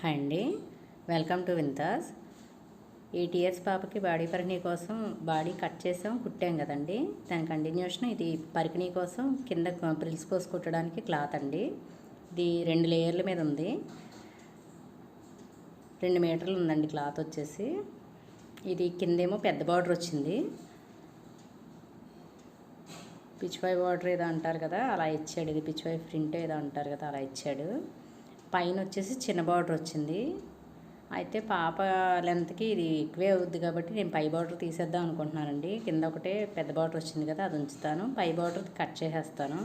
Hi అండి. Welcome to Vinthas eight years పాపకి body పరికిణీ కోసం బాడీ కట్ చేసాం కుట్టాం కదండి. దాని కంటిన్యూషన్ ఇది పరికిణీ కోసం కింద ప్రిల్స్ పోసి కుట్టడానికి క్లాత్ అండి. ఇది రెండు లేయర్ల మీద ఉంది. రెండు మీటర్లు ఉందండి క్లాత్ వచ్చేసి. ఇది కిందేమో పెద్ద బార్డర్ వచ్చింది. పిచ్చిపాయ్ బార్డర్ ఏదో అంటారు కదా అలా ఇచ్చాడు. ఇది పిచ్చిపాయ్ ప్రింట్ ఏదో అంటారు కదా అలా ఇచ్చాడు. పైన వచ్చేసి చిన్న బార్డర్ వచ్చింది. అయితే పాప లెంత్కి ఇది ఎక్కువే అవుద్ది కాబట్టి నేను పై బార్డర్ తీసేద్దాం అనుకుంటున్నానండి. కింద ఒకటే పెద్ద బార్డర్ వచ్చింది కదా అది ఉంచుతాను. పై బార్డర్ కట్ చేసేస్తాను.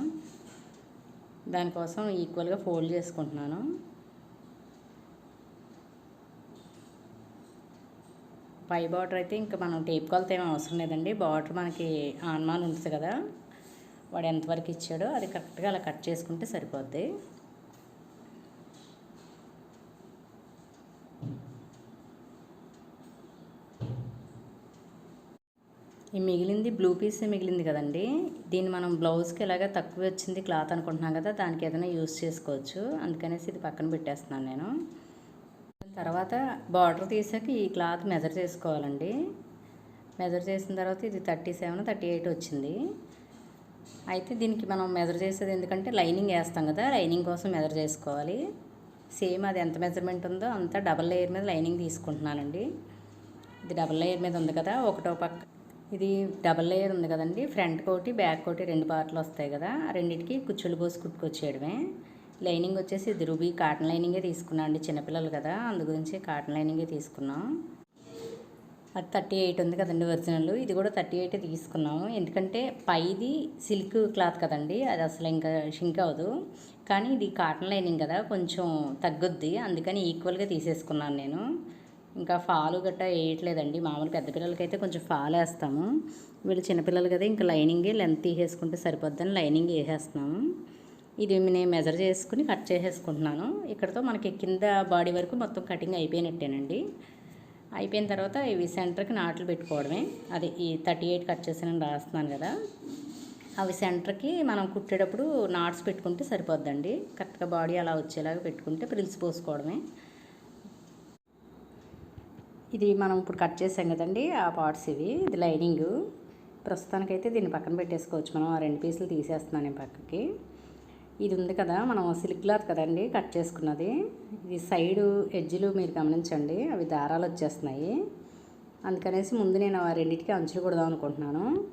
దానికోసం ఈక్వల్గా ఫోల్డ్ చేసుకుంటున్నాను. పై బార్డర్ అయితే ఇంకా మనం టేప్ కొలత ఏమీ అవసరం లేదండి. బార్డర్ మనకి ఆన్మాన్ ఉంటుంది కదా వాడు ఎంతవరకు ఇచ్చాడో అది కరెక్ట్గా అలా కట్ చేసుకుంటే సరిపోద్ది. ఈ మిగిలింది బ్లూ పీస్ మిగిలింది కదండి. దీన్ని మనం బ్లౌజ్కి ఎలాగ తక్కువ వచ్చింది క్లాత్ అనుకుంటున్నాం కదా దానికి ఏదైనా యూస్ చేసుకోవచ్చు. అందుకనేసి ఇది పక్కన పెట్టేస్తున్నాను నేను. తర్వాత బార్డర్ తీసాక ఈ క్లాత్ మెజర్ చేసుకోవాలండి. మెజర్ చేసిన తర్వాత ఇది థర్టీ సెవెన్ థర్టీ ఎయిట్ వచ్చింది. అయితే దీనికి మనం మెజర్ చేసేది ఎందుకంటే లైనింగ్ వేస్తాం కదా లైనింగ్ కోసం మెజర్ చేసుకోవాలి. సేమ్ అది ఎంత మెజర్మెంట్ ఉందో అంతా డబల్ లేయర్ మీద లైనింగ్ తీసుకుంటున్నానండి. ఇది డబల్ లేయర్ మీద ఉంది కదా ఒకటో పక్క ఇది డబల్ లేయర్ ఉంది కదండి. ఫ్రంట్ కోటి బ్యాక్ కోటి రెండు పార్ట్లు వస్తాయి కదా. రెండింటికి కుచ్చులు పోసి కుట్టుకొచ్చేయడమే. లైనింగ్ వచ్చేసి ఇది రూబీ కాటన్ లైనింగే తీసుకున్నాం అండి చిన్నపిల్లలు కదా. అందు గురించి కాటన్ లైనింగే తీసుకున్నాం. అది థర్టీ ఎయిట్ ఉంది కదండి ఒరిజినల్. ఇది కూడా థర్టీ ఎయిట్ తీసుకున్నాము. ఎందుకంటే పైది సిల్క్ క్లాత్ కదండి. అది అసలు ఇంకా షింక్ అవ్వదు. కానీ ఇది కాటన్ లైనింగ్ కదా. కొంచెం తగ్గుద్ది. అందుకని ఈక్వల్గా తీసేసుకున్నాను నేను. ఇంకా ఫాలు గట్టా వేయట్లేదండి. మామూలు పెద్ద పిల్లలకైతే కొంచెం ఫాల్ వేస్తాము. వీళ్ళు చిన్నపిల్లలు కదా ఇంకా లైనింగే లెంత్ తీసేసుకుంటే సరిపోద్దని లైనింగ్ వేసేస్తున్నాము. ఇది నేను మెజర్ చేసుకుని కట్ చేసేసుకుంటున్నాను. ఇక్కడతో మనకి కింద బాడీ వరకు మొత్తం కటింగ్ అయిపోయినట్టేనండి. అయిపోయిన తర్వాత ఇవి సెంటర్కి నాట్లు పెట్టుకోవడమే. అది ఈ థర్టీ ఎయిట్ కట్ చేసిన రాస్తున్నాను కదా అవి సెంటర్కి మనం కుట్టేటప్పుడు నాట్స్ పెట్టుకుంటే సరిపోద్దండి. కరెక్ట్గా బాడీ అలా వచ్చేలాగా పెట్టుకుంటే ప్రిల్స్ పోసుకోవడమే. ఇది మనం ఇప్పుడు కట్ చేసాం కదండి ఆ పార్ట్స్ ఇవి. ఇది లైనింగ్. ప్రస్తుతానికైతే దీన్ని పక్కన పెట్టేసుకోవచ్చు మనం. ఆ రెండు పీసులు తీసేస్తున్నాను నేను పక్కకి. ఇది ఉంది కదా మనం సిల్క్ క్లాత్ కదండి కట్ చేసుకున్నది. ఇది సైడు ఎడ్జ్లు మీరు గమనించండి అవి దారాలు వచ్చేస్తున్నాయి. అందుకనేసి ముందు నేను ఆ రెండింటికి అంచులు కొడదాం అనుకుంటున్నాను.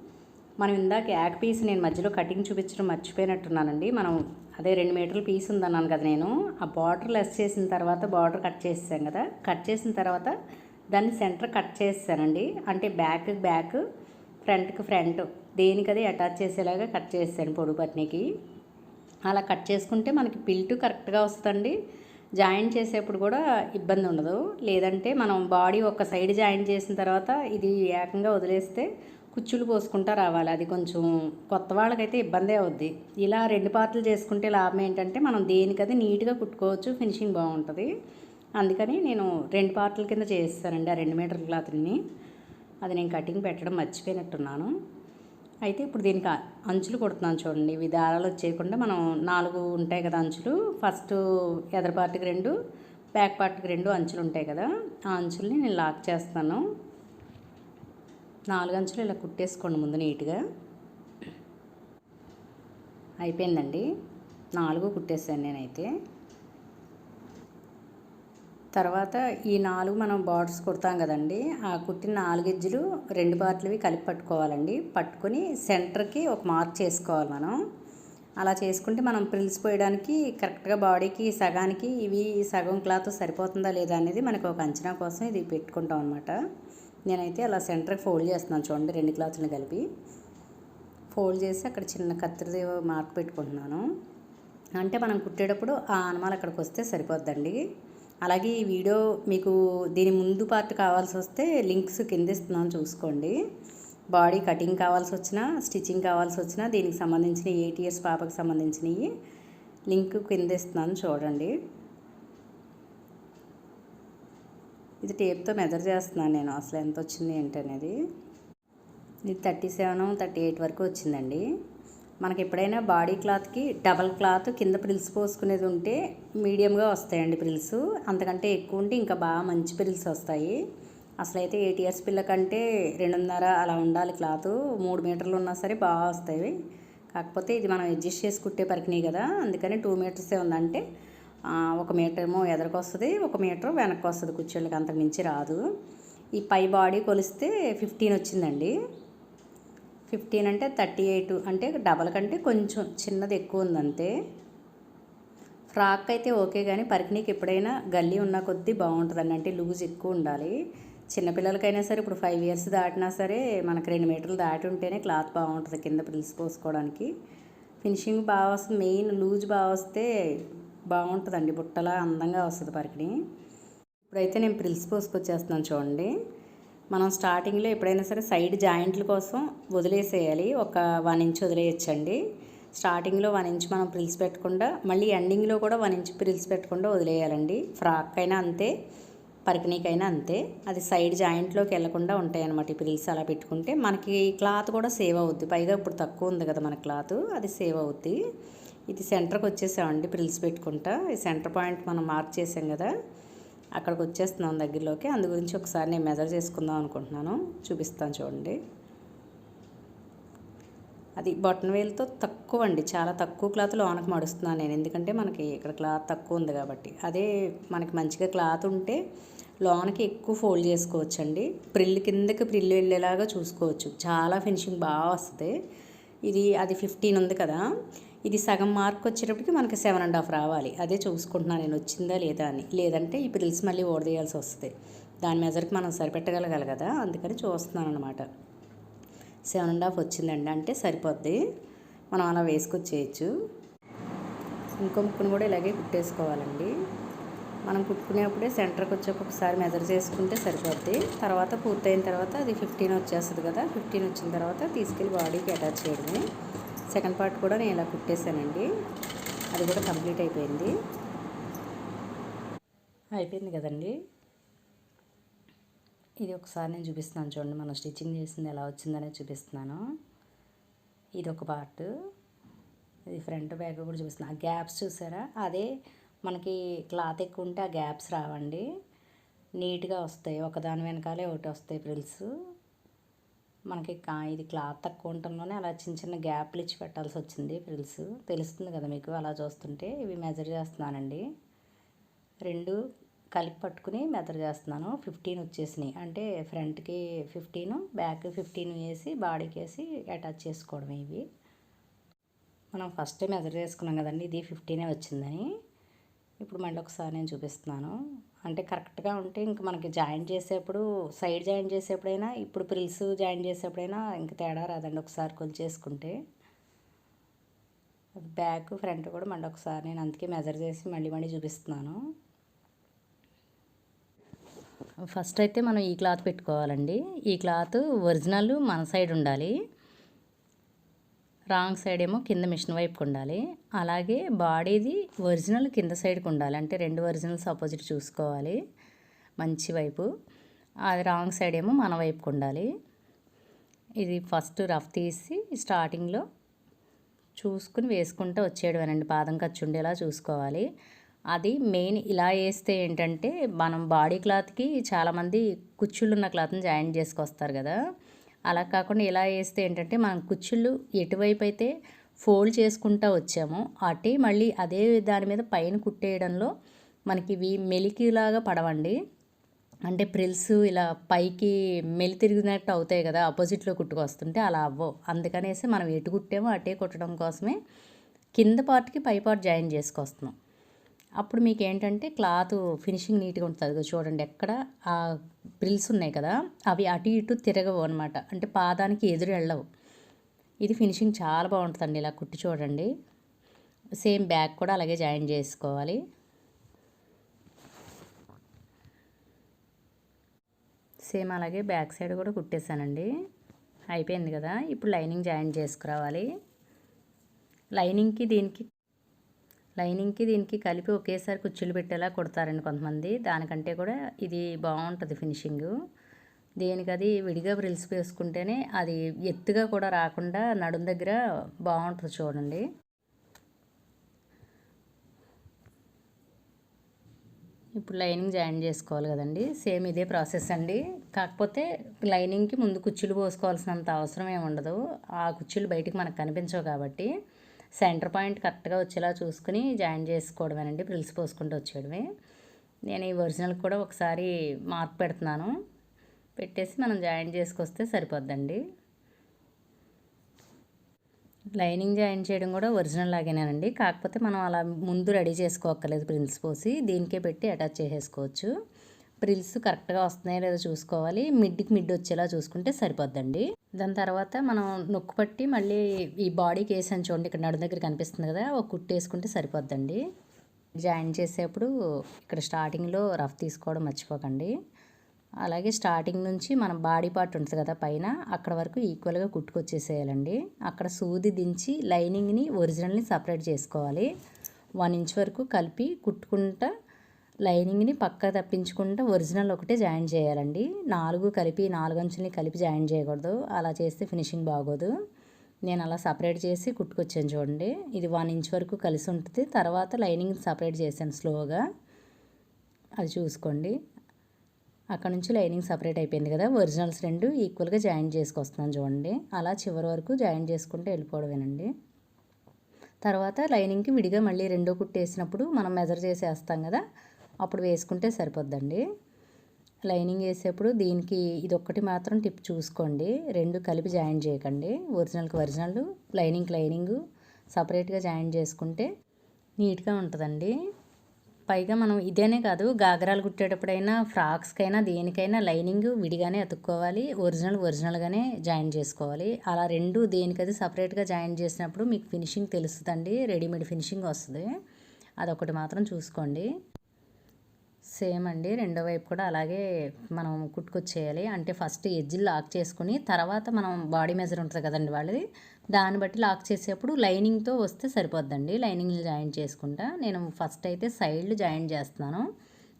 మనం ఇందాక యాక్ పీస్ నేను మధ్యలో కటింగ్ చూపించడం మర్చిపోయినట్టున్నానండి. మనం అదే రెండు మీటర్ల పీస్ ఉందన్నాను కదా నేను. ఆ బార్డర్ లెస్ చేసిన తర్వాత బార్డర్ కట్ చేసాం కదా. కట్ చేసిన తర్వాత దాన్ని సెంటర్ కట్ చేసానండి అంటే బ్యాక్ బ్యాక్ ఫ్రంట్కి ఫ్రంట్. దేనికది అటాచ్ చేసేలాగా కట్ చేసాను పొడుగు పట్నీకి అలా కట్ చేసుకుంటే మనకి పిల్టు కరెక్ట్గా వస్తుంది జాయింట్ చేసేప్పుడు కూడా ఇబ్బంది ఉండదు. లేదంటే మనం బాడీ ఒక సైడ్ జాయిన్ చేసిన తర్వాత ఇది ఏకంగా వదిలేస్తే కుచ్చులు పోసుకుంటా రావాలి. అది కొంచెం కొత్త వాళ్ళకైతే ఇబ్బందే అవుద్ది. ఇలా రెండు పార్ట్లు చేసుకుంటే లాభం ఏంటంటే మనం దేనికది నీట్గా కుట్టుకోవచ్చు ఫినిషింగ్ బాగుంటుంది. అందుకని నేను రెండు పార్ట్ల కింద చేస్తానండి ఆ రెండు మీటర్ క్లాత్ని. అది నేను కటింగ్ పెట్టడం మర్చిపోయినట్టున్నాను. అయితే ఇప్పుడు దీనికి అంచులు కొడుతున్నాను చూడండి. ఇవి దారాలు వచ్చేయకుండా మనం నాలుగు ఉంటాయి కదా అంచులు. ఫస్ట్ ఎదర పార్ట్కి రెండు బ్యాక్ పార్ట్కి రెండు అంచులు ఉంటాయి కదా. ఆ అంచుల్ని నేను లాక్ చేస్తాను. నాలుగు అంచులు ఇలా కుట్టేసుకోండి ముందు నీట్గా. అయిపోయిందండి. నాలుగు కుట్టేసాను నేనైతే. తర్వాత ఈ నాలుగు మనం బార్డర్స్ కుడతాం కదండి. ఆ కుట్టిన నాలుగు ఎజ్జులు రెండు పార్ట్లవి కలిపి పట్టుకోవాలండి. పట్టుకొని సెంటర్కి ఒక మార్క్ చేసుకోవాలి మనం. అలా చేసుకుంటే మనం ప్రిల్స్ పోయడానికి కరెక్ట్గా బాడీకి సగానికి ఇవి సగం క్లాత్ సరిపోతుందా లేదా అనేది మనకు ఒక అంచనా కోసం ఇది పెట్టుకుంటాం అనమాట నేనైతే అలా సెంటర్కి ఫోల్డ్ చేస్తున్నాను చూడండి రెండు క్లాత్లను కలిపి. ఫోల్డ్ చేసి అక్కడ చిన్న కత్తిరిది మార్క్ పెట్టుకుంటున్నాను. అంటే మనం కుట్టేటప్పుడు ఆ అనుమాలు అక్కడికి వస్తే సరిపోద్దండి. అలాగే ఈ వీడియో మీకు దీని ముందు పార్ట్ కావాల్సి వస్తే లింక్స్ కింద ఇస్తున్నాను చూసుకోండి. బాడీ కటింగ్ కావాల్సి వచ్చినా స్టిచ్చింగ్ కావాల్సి వచ్చినా దీనికి సంబంధించిన ఎయిట్ ఇయర్స్ పాపకు సంబంధించినవి లింక్ కింద ఇస్తున్నాను చూడండి. ఇది టేప్తో మెజర్ చేస్తున్నాను నేను అసలు ఎంత వచ్చింది ఏంటనేది ఇది థర్టీ సెవెన్ థర్టీ ఎయిట్ వరకు వచ్చిందండి. మనకి ఎప్పుడైనా బాడీ క్లాత్కి డబల్ క్లాత్ కింద ప్రిల్స్ పోసుకునేది ఉంటే మీడియంగా వస్తాయండి ప్రిల్స్. అంతకంటే ఎక్కువ ఉంటే ఇంకా బాగా మంచి ప్రిల్స్ వస్తాయి. అసలు అయితే ఎయిట్ ఇయర్స్ పిల్ల కంటే రెండున్నర అలా ఉండాలి క్లాత్. మూడు మీటర్లు ఉన్నా సరే బాగా వస్తాయి. కాకపోతే ఇది మనం అడ్జస్ట్ చేసి కుట్టే పరికినాయి కదా. అందుకని టూ మీటర్సే ఉందంటే ఒక మీటర్ ఏమో ఎదరికి వస్తుంది ఒక మీటర్ వెనక్కి వస్తుంది కుర్చీళ్ళకి అంతకు మించి రాదు. ఈ పై బాడీ కొలిస్తే ఫిఫ్టీన్ వచ్చిందండి. ఫిఫ్టీన్ అంటే థర్టీ ఎయిట్ అంటే డబల్ కంటే కొంచెం చిన్నది ఎక్కువ ఉంది అంతే ఫ్రాక్ అయితే ఓకే కానీ పరికినీకి ఎప్పుడైనా గల్లీ ఉన్న కొద్దీ బాగుంటుందండి. అంటే లూజ్ ఎక్కువ ఉండాలి. చిన్నపిల్లలకైనా సరే ఇప్పుడు ఫైవ్ ఇయర్స్ దాటినా సరే మనకు రెండు మీటర్లు దాటి ఉంటేనే క్లాత్ బాగుంటుంది కింద ప్రిల్స్ పోసుకోవడానికి. ఫినిషింగ్ బాగా వస్తుంది. మెయిన్ లూజ్ బాగా వస్తే బాగుంటుందండి. బుట్టలా అందంగా వస్తుంది పరికిణి ఇప్పుడైతే నేను ప్రిల్స్ పోసుకొచ్చేస్తున్నాను చూడండి. మనం స్టార్టింగ్లో ఎప్పుడైనా సరే సైడ్ జాయింట్ల కోసం వదిలేసేయాలి. ఒక వన్ ఇంచ్ వదిలేయచ్చండి. స్టార్టింగ్లో వన్ ఇంచ్ మనం ప్రిల్స్ పెట్టకుండా మళ్ళీ ఎండింగ్లో కూడా వన్ ఇంచ్ ప్రిల్స్ పెట్టకుండా వదిలేయాలండి. ఫ్రాక్ అయినా అంతే పరికినీకైనా అంతే. అది సైడ్ జాయింట్లోకి వెళ్ళకుండా ఉంటాయన్నమాట ఈ ప్రిల్స్ అలా పెట్టుకుంటే. మనకి క్లాత్ కూడా సేవ్ అవుద్ది. పైగా ఇప్పుడు తక్కువ ఉంది కదా మన క్లాత్ అది సేవ్ అవుద్ది. ఇది సెంటర్కి వచ్చేసామండి ప్రిల్స్ పెట్టుకుంటా. ఈ సెంటర్ పాయింట్ మనం మార్క్ చేసాం కదా అక్కడికి వచ్చేస్తున్నాం దగ్గరలోకి. అందు గురించి ఒకసారి నేను మెజర్ చేసుకుందాం అనుకుంటున్నాను. చూపిస్తాను చూడండి. అది బొటన్ వేలుతో తక్కువ అండి. చాలా తక్కువ క్లాత్ లోనకి మడుస్తున్నాను నేను. ఎందుకంటే మనకి ఇక్కడ క్లాత్ తక్కువ ఉంది కాబట్టి. అదే మనకి మంచిగా క్లాత్ ఉంటే లోనకి ఎక్కువ ఫోల్డ్ చేసుకోవచ్చు అండి ప్రిల్ కిందకి ప్రిల్ వెళ్ళేలాగా చూసుకోవచ్చు. చాలా ఫినిషింగ్ బాగా వస్తుంది. ఇది అది ఫిఫ్టీన్ ఉంది కదా. ఇది సగం మార్క్ వచ్చేటప్పటికి మనకి సెవెన్ అండ్ హాఫ్ రావాలి. అదే చూసుకుంటున్నాను నేను వచ్చిందా లేదా అని. లేదంటే ఈ పిల్స్ మళ్ళీ ఓడదేయాల్సి వస్తుంది. దాని మెజర్కి మనం సరిపెట్టగలగాలి కదా. అందుకని చూస్తున్నాను అనమాట సెవెన్ అండ్ హాఫ్ వచ్చిందండి అంటే సరిపోద్ది. మనం అలా వేసుకొచ్చేయచ్చు. ఇంకో ముక్కును కూడా ఇలాగే కుట్టేసుకోవాలండి. మనం కుట్టుకునేప్పుడే సెంటర్కి వచ్చాక ఒకసారి మెజర్ చేసుకుంటే సరిపోద్ది. తర్వాత పూర్తయిన తర్వాత అది ఫిఫ్టీన్ వచ్చేస్తుంది కదా. ఫిఫ్టీన్ వచ్చిన తర్వాత తీసుకెళ్ళి బాడీకి అటాచ్ చేయడమే. సెకండ్ పార్ట్ కూడా నేను ఇలా కుట్టేశానండి. అది కూడా కంప్లీట్ అయిపోయింది. అయిపోయింది కదండి. ఇది ఒకసారి నేను చూపిస్తున్నాను చూడండి మనం స్టిచ్చింగ్ చేసింది ఎలా వచ్చిందనే చూపిస్తున్నాను. ఇది ఒక పార్ట్. ఇది ఫ్రంట్ బ్యాక్ కూడా చూపిస్తున్నాను ఆ గ్యాప్స్ చూసారా? అదే మనకి క్లాత్ ఎక్కువ ఉంటే ఆ గ్యాప్స్ రావండి. నీట్గా వస్తాయి. ఒకదాని వెనకాలే ఒకటి వస్తాయి ఫ్రిల్స్ మనకి కా ఇది క్లాత్ తక్కువ ఉండటంలోనే అలా చిన్న చిన్న గ్యాప్లు ఇచ్చి పెట్టాల్సి వచ్చింది ఫ్రిల్స్. తెలుస్తుంది కదా మీకు అలా చూస్తుంటే ఇవి మెజర్ చేస్తున్నానండి. రెండు కలిపి పట్టుకుని మెజర్ చేస్తున్నాను. ఫిఫ్టీన్ వచ్చేసినాయి. అంటే ఫ్రంట్కి ఫిఫ్టీన్ బ్యాక్ ఫిఫ్టీన్ వేసి బాడీకి వేసి అటాచ్ చేసుకోవడం ఇవి. మనం ఫస్ట్ మెజర్ చేసుకున్నాం కదండి ఇది ఫిఫ్టీనే వచ్చిందని. ఇప్పుడు మళ్ళీ ఒకసారి నేను చూపిస్తున్నాను. అంటే కరెక్ట్గా ఉంటే ఇంక మనకి జాయిన్ చేసేప్పుడు సైడ్ జాయిన్ చేసేప్పుడైనా ఇప్పుడు ప్రిల్స్ జాయిన్ చేసేప్పుడైనా ఇంక తేడా రాదండి ఒకసారి కొంచెం చేసుకుంటే. బ్యాక్ ఫ్రంట్ కూడా మళ్ళీ ఒకసారి నేను అందుకే మెజర్ చేసి మళ్ళీ మళ్ళీ చూపిస్తున్నాను. ఫస్ట్ అయితే మనం ఈ క్లాత్ పెట్టుకోవాలండి. ఈ క్లాత్ ఒరిజినల్ మన సైడ్ ఉండాలి. రాంగ్ సైడ్ ఏమో కింద మిషన్ వైపుకి ఉండాలి. అలాగే బాడీది ఒరిజినల్ కింద సైడ్కి ఉండాలి. అంటే రెండు ఒరిజినల్స్ ఆపోజిట్ చూసుకోవాలి. మంచి వైపు. అది రాంగ్ సైడ్ ఏమో మన వైపుకి ఉండాలి. ఇది ఫస్ట్ రఫ్ తీసి స్టార్టింగ్లో చూసుకుని వేసుకుంటూ వచ్చేయడమేనండి. పాదం ఖర్చు ఉండేలా చూసుకోవాలి. అది మెయిన్ ఇలా వేస్తే ఏంటంటే మనం బాడీ క్లాత్కి చాలామంది కుచ్చుళ్ళు ఉన్న క్లాత్ని జాయిన్ చేసుకొస్తారు కదా. అలా కాకుండా ఇలా వేస్తే ఏంటంటే మనం కుచ్చుళ్ళు ఎటువైపు అయితే ఫోల్డ్ చేసుకుంటూ వచ్చామో అటే మళ్ళీ అదే దాని మీద పైన కుట్టేయడంలో మనకి ఇవి మెలికిలాగా పడవండి. అంటే ప్రిల్స్ ఇలా పైకి మెలి తిరిగినట్టు అవుతాయి కదా ఆపోజిట్లో కుట్టుకొస్తుంటే అలా అవ్వవు. అందుకనేసి మనం ఎటు కుట్టామో అటే కుట్టడం కోసమే కింద పార్ట్కి పై పార్ట్ జాయిన్ చేసుకొస్తున్నాం. అప్పుడు మీకు ఏంటంటే క్లాత్ ఫినిషింగ్ నీట్గా ఉంటుంది కదా చూడండి ఎక్కడ ఆ ప్రిల్స్ ఉన్నాయి కదా అవి అటు ఇటు తిరగవు అనమాట అంటే పాదానికి ఎదురు వెళ్ళవు ఇది ఫినిషింగ్ చాలా బాగుంటుందండి ఇలా కుట్టి చూడండి. సేమ్ బ్యాగ్ కూడా అలాగే జాయిన్ చేసుకోవాలి. సేమ్ అలాగే బ్యాక్ సైడ్ కూడా కుట్టేశానండి. అయిపోయింది కదా. ఇప్పుడు లైనింగ్ జాయిన్ చేసుకురావాలి. లైనింగ్కి దీనికి లైనింగ్కి దీనికి కలిపి ఒకేసారి కుచ్చులు పెట్టేలా కుడతారండి కొంతమంది. దానికంటే కూడా ఇది బాగుంటుంది ఫినిషింగ్. దీనికి అది విడిగా బ్రిల్స్ వేసుకుంటేనే అది ఎత్తుగా కూడా రాకుండా నడుం దగ్గర బాగుంటుంది చూడండి. ఇప్పుడు లైనింగ్ జాయిన్ చేసుకోవాలి కదండి. సేమ్ ఇదే ప్రాసెస్ అండి. కాకపోతే లైనింగ్కి ముందు కుచ్చులు పోసుకోవాల్సినంత అవసరం ఏమి ఉండదు ఆ కుచ్చులు బయటికి మనకు కనిపించవు కాబట్టి సెంటర్ పాయింట్ కరెక్ట్గా వచ్చేలా చూసుకుని జాయిన్ చేసుకోవడమేనండి ప్రిల్స్ పోసుకుంటూ వచ్చేయడమే. నేను ఈ ఒరిజినల్ కూడా ఒకసారి మార్క్ పెడుతున్నాను. పెట్టేసి మనం జాయిన్ చేసుకొస్తే సరిపోద్దండి. లైనింగ్ జాయిన్ చేయడం కూడా ఒరిజినల్ లాగేనండి కాకపోతే మనం అలా ముందు రెడీ చేసుకోక్కర్లేదు ప్రిల్స్ పోసి దీనికే పెట్టి అటాచ్ చేసేసుకోవచ్చు. ప్రిల్స్ కరెక్ట్గా వస్తున్నాయో లేదో చూసుకోవాలి. మిడ్కి మిడ్ వచ్చేలా చూసుకుంటే సరిపోద్దండి. దాని తర్వాత మనం నొక్కు పట్టి మళ్ళీ ఈ బాడీకి వేసాను చూడండి ఇక్కడ నడు దగ్గర కనిపిస్తుంది కదా ఒక కుట్టు వేసుకుంటే సరిపోద్దండి. జాయిన్ చేసేప్పుడు ఇక్కడ స్టార్టింగ్లో రఫ్ తీసుకోవడం మర్చిపోకండి. అలాగే స్టార్టింగ్ నుంచి మన బాడీ పార్ట్ ఉంటుంది కదా పైన అక్కడ వరకు ఈక్వల్గా కుట్టుకొచ్చేసేయాలండి. అక్కడ సూది దించి లైనింగ్ని ఒరిజినల్ని సపరేట్ చేసుకోవాలి. వన్ ఇంచ్ వరకు కలిపి కుట్టుకుంటా లైనింగ్ని పక్క తప్పించుకుంటా ఒరిజినల్ ఒకటే జాయిన్ చేయాలండి. నాలుగు కలిపి నాలుగు అంచుల్ని కలిపి జాయిన్ చేయకూడదు. అలా చేస్తే ఫినిషింగ్ బాగోదు. నేను అలా సపరేట్ చేసి కుట్టుకొచ్చాను చూడండి. ఇది వన్ ఇంచ్ వరకు కలిసి ఉంటుంది. తర్వాత లైనింగ్ సపరేట్ చేశాను స్లోగా. అది చూసుకోండి. అక్కడ నుంచి లైనింగ్ సపరేట్ అయిపోయింది కదా. ఒరిజినల్స్ రెండు ఈక్వల్గా జాయిన్ చేసుకొస్తున్నాను చూడండి. అలా చివరి వరకు జాయిన్ చేసుకుంటే వెళ్ళిపోవడమేనండి. తర్వాత లైనింగ్కి విడిగా మళ్ళీ రెండో కుట్టేసినప్పుడు మనం మెజర్ చేసేస్తాం కదా. అప్పుడు వేసుకుంటే సరిపోద్దండి. లైనింగ్ వేసేప్పుడు దీనికి ఇది ఒక్కటి మాత్రం టిప్ చూసుకోండి. రెండు కలిపి జాయిన్ చేయకండి. ఒరిజినల్కి ఒరిజినల్ లైనింగ్ లైనింగ్ సపరేట్గా జాయిన్ చేసుకుంటే నీట్గా ఉంటుందండి. పైగా మనం ఇదేనే కాదు గాగరాలు కుట్టేటప్పుడైనా ఫ్రాక్స్కైనా దేనికైనా లైనింగ్ విడిగానే అతుక్కోవాలి. ఒరిజినల్ ఒరిజినల్గానే జాయిన్ చేసుకోవాలి. అలా రెండు దేనికది సపరేట్గా జాయిన్ చేసినప్పుడు మీకు ఫినిషింగ్ తెలుస్తుందండి. రెడీమేడ్ ఫినిషింగ్ వస్తుంది. అదొకటి మాత్రం చూసుకోండి. సేమ్ అండి. రెండో వైపు కూడా అలాగే మనం కుట్టుకొచ్చేయాలి. అంటే ఫస్ట్ ఎడ్జిల్ లాక్ చేసుకుని తర్వాత మనం బాడీ మెజర్ ఉంటుంది కదండి వాళ్ళది. దాన్ని బట్టి లాక్ చేసేప్పుడు లైనింగ్తో వస్తే సరిపోద్దండి. లైనింగ్ జాయిన్ చేసుకుంటా నేను ఫస్ట్ అయితే సైడ్లు జాయిన్ చేస్తున్నాను.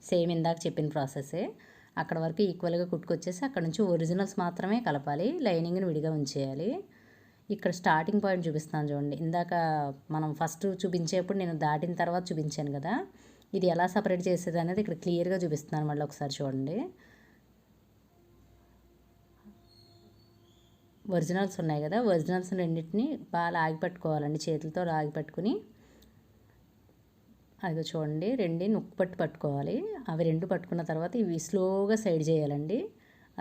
సేమ్ ఇందాక చెప్పిన ప్రాసెసే అక్కడ వరకు ఈక్వల్గా కుట్టుకొచ్చేసి అక్కడ నుంచి ఒరిజినల్స్ మాత్రమే కలపాలి. లైనింగ్ని విడిగా ఉంచేయాలి. ఇక్కడ స్టార్టింగ్ పాయింట్ చూపిస్తాను చూడండి. ఇందాక మనం ఫస్ట్ చూపించేప్పుడు నేను దాటిన తర్వాత చూపించాను కదా. ఇది ఎలా సపరేట్ చేసేది అనేది ఇక్కడ క్లియర్గా చూపిస్తున్నాను మళ్ళీ ఒకసారి చూడండి. ఒరిజినల్స్ ఉన్నాయి కదా ఒరిజినల్స్ రెండింటిని బాగా లాగి పట్టుకోవాలండి చేతులతో లాగి పట్టుకుని. అది చూడండి రెండు నొక్కు పట్టు పట్టుకోవాలి. అవి రెండు పట్టుకున్న తర్వాత ఇవి స్లోగా సైడ్ చేయాలండి.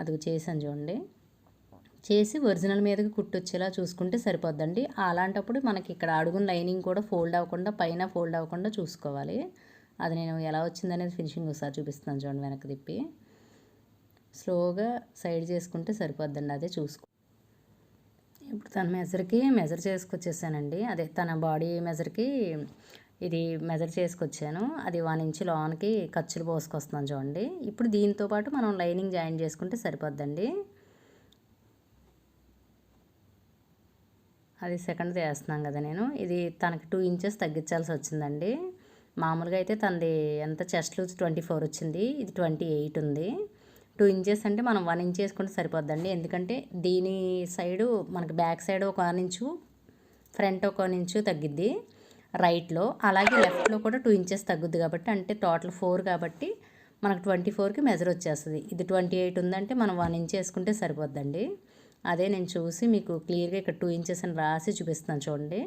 అది చేసాను చూడండి. చేసి ఒరిజినల్ మీదకి కుట్టొచ్చేలా చూసుకుంటే సరిపోద్దండి. అలాంటప్పుడు మనకి ఇక్కడ అడుగున లైనింగ్ కూడా ఫోల్డ్ అవ్వకుండా పైన ఫోల్డ్ అవ్వకుండా చూసుకోవాలి. అది నేను ఎలా వచ్చిందనేది ఫినిషింగ్ ఒకసారి చూపిస్తున్నాను చూడండి వెనక్కి తిప్పి. స్లోగా సైడ్ చేసుకుంటే సరిపోద్దండి అదే చూసుకో. ఇప్పుడు తన మెజర్కి మెజర్ చేసుకొచ్చేసానండి. అదే తన బాడీ మెజర్కి ఇది మెజర్ చేసుకొచ్చాను. అది వన్ ఇంచ్ లోన్కి ఖర్చులు పోసుకొస్తున్నాను చూడండి. ఇప్పుడు దీంతో పాటు మనం లైనింగ్ జాయిన్ చేసుకుంటే సరిపోద్దండి. అది సెకండ్ వేస్తున్నాం కదా నేను. ఇది తనకి టూ ఇంచెస్ తగ్గించాల్సి వచ్చిందండి. మామూలుగా అయితే తనది ఎంత చెస్ట్ లూజ్ ట్వంటీ ఫోర్ వచ్చింది ఇది ట్వంటీ ఎయిట్ ఉంది. టూ ఇంచెస్ అంటే మనం వన్ ఇంచ్ వేసుకుంటే సరిపోద్దండి. ఎందుకంటే దీని సైడు మనకి బ్యాక్ సైడ్ ఒక వన్ ఇంచు ఫ్రంట్ ఒక వన్ ఇంచు తగ్గిద్ది రైట్లో. అలాగే లెఫ్ట్లో కూడా టూ ఇంచెస్ తగ్గుద్ది కాబట్టి అంటే టోటల్ ఫోర్ కాబట్టి మనకు ట్వంటీ ఫోర్కి మెజర్ వచ్చేస్తుంది. ఇది ట్వంటీ ఎయిట్ ఉందంటే మనం వన్ ఇంచ్ వేసుకుంటే సరిపోద్దండి. అదే నేను చూసి మీకు క్లియర్గా ఇక్కడ టూ ఇంచెస్ అని రాసి చూపిస్తున్నాను చూడండి.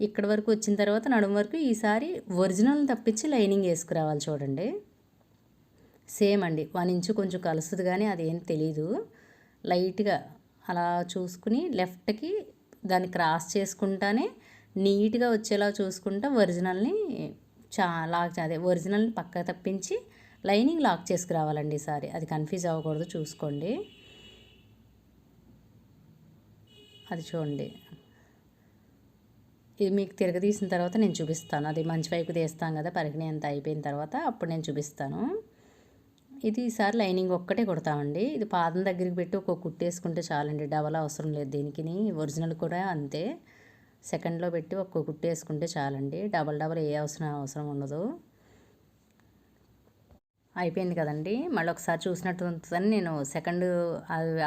ఇక్కడ వరకు వచ్చిన తర్వాత నడుము వరకు ఈసారి ఒరిజినల్ తప్పించి లైనింగ్ వేసుకురావాలి చూడండి. సేమ్ అండి. వన్ ఇంచు కొంచెం కలుస్తుంది కానీ అదేం తెలీదు. లైట్గా అలా చూసుకుని లెఫ్ట్కి దాన్ని క్రాస్ చేసుకుంటానే నీట్గా వచ్చేలా చూసుకుంటా ఒరిజినల్ని చా లాక్ అదే ఒరిజినల్ని పక్క తప్పించి లైనింగ్ లాక్ చేసుకురావాలండి ఈసారి. అది కన్ఫ్యూజ్ అవ్వకూడదు చూసుకోండి. అది చూడండి. మీకు తిరగదీసిన తర్వాత నేను చూపిస్తాను. అది మంచి వైపు తీస్తాం కదా పరిగిణి అంత అయిపోయిన తర్వాత అప్పుడు నేను చూపిస్తాను. ఇది ఈసారి లైనింగ్ ఒక్కటే కుడతామండి. ఇది పాదం దగ్గరికి పెట్టి ఒక కుట్టేసుకుంటే చాలండి. డబల్ అవసరం లేదు దీనికి ఒరిజినల్ కూడా అంతే. సెకండ్లో పెట్టి ఒక్క కుట్టేసుకుంటే చాలండి. డబల్ డబల్ ఏ అవసరం అవసరం ఉండదు. అయిపోయింది కదండి. మళ్ళీ ఒకసారి చూసినట్టు ఉంటుందని నేను సెకండ్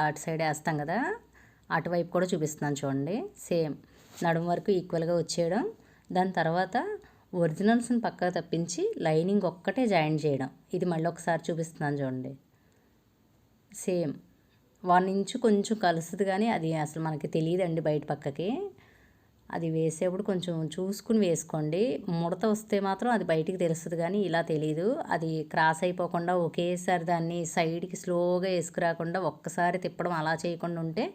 అటు సైడ్ వేస్తాం కదా అటువైపు కూడా చూపిస్తున్నాను చూడండి. సేమ్. నడుము వరకు ఈక్వల్గా వచ్చేయడం. దాని తర్వాత ఒరిజినల్స్ని పక్కకు తప్పించి లైనింగ్ ఒక్కటే జాయిన్ చేయడం. ఇది మళ్ళీ ఒకసారి చూపిస్తున్నాను చూడండి. సేమ్ వన్ ఇంచు కొంచెం కలుస్తుంది కానీ అది అసలు మనకి తెలియదండి బయట పక్కకి. అది వేసేప్పుడు కొంచెం చూసుకుని వేసుకోండి. ముడత వస్తే మాత్రం అది బయటికి తెలుస్తుంది కానీ ఇలా తెలియదు అది క్రాస్ అయిపోకుండా ఒకేసారి దాన్ని సైడ్కి స్లోగా వేసుకురాకుండా ఒక్కసారి తిప్పడం అలా చేయకుండా ఉంటే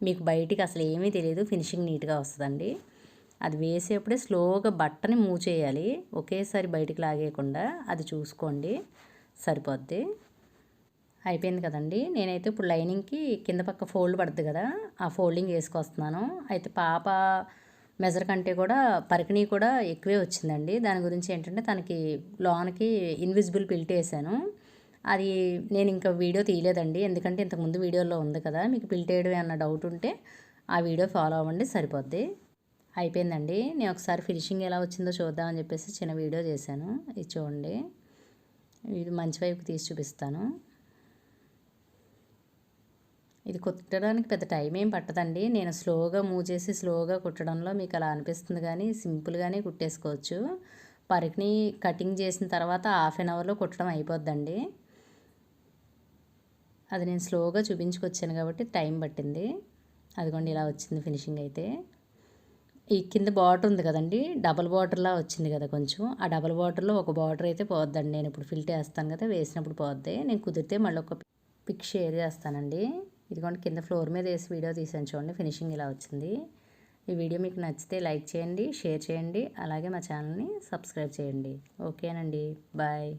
మీకు బయటికి అసలు ఏమీ తెలియదు. ఫినిషింగ్ నీట్గా వస్తుందండి. అది వేసేప్పుడే స్లోగా బట్టని మూవ్ చేయాలి ఒకేసారి బయటికి లాగేయకుండా అది చూసుకోండి. సరిపోద్ది. అయిపోయింది కదండి. నేనైతే ఇప్పుడు లైనింగ్కి కింద పక్క ఫోల్డ్ పడుతుంది కదా. ఆ ఫోల్డింగ్ వేసుకొస్తున్నాను. అయితే పాప మెజర్ కంటే కూడా పరికిణి కూడా ఎక్కువే వచ్చిందండి. దాని గురించి ఏంటంటే తనకి లోన్కి ఇన్విజిబుల్ పిల్ట్ వేసాను. అది నేను ఇంకా వీడియో తీయలేదండి. ఎందుకంటే ఇంతకుముందు వీడియోలో ఉంది కదా మీకు పిల్ట్ వేయడం అన్న డౌట్ ఉంటే ఆ వీడియో ఫాలో అవ్వండి సరిపోద్ది. అయిపోయిందండి. నేను ఒకసారి ఫినిషింగ్ ఎలా వచ్చిందో చూద్దామని చెప్పేసి చిన్న వీడియో చేశాను. ఇది చూడండి. ఇది మంచి వైపు తీసి చూపిస్తాను. ఇది కుట్టడానికి పెద్ద టైం ఏం పట్టదండి. నేను స్లోగా మూవ్ చేసి స్లోగా కుట్టడంలో మీకు అలా అనిపిస్తుంది కానీ సింపుల్గానే కుట్టేసుకోవచ్చు. పరికిని కటింగ్ చేసిన తర్వాత హాఫ్ అన్ అవర్లో కుట్టడం అయిపోద్దండి. అది నేను స్లోగా చూపించుకొచ్చాను కాబట్టి టైం పట్టింది. అదిగోండి ఇలా వచ్చింది ఫినిషింగ్ అయితే. ఈ కింద బాటర్ ఉంది కదండి డబల్ బాటర్లా వచ్చింది కదా కొంచెం. ఆ డబల్ బాటర్లో ఒక బాటర్ అయితే పోద్దండి. నేను ఇప్పుడు ఫిల్ట్ వేస్తాను కదా వేసినప్పుడు పోద్ది. నేను కుదిరితే మళ్ళీ ఒక పిక్ షేర్ చేస్తానండి. ఇదిగోండి కింద ఫ్లోర్ మీద వేసి వీడియో తీసాను చూడండి ఫినిషింగ్ ఇలా వచ్చింది. ఈ వీడియో మీకు నచ్చితే లైక్ చేయండి షేర్ చేయండి. అలాగే మా ఛానల్ని సబ్స్క్రైబ్ చేయండి. ఓకేనండి బాయ్.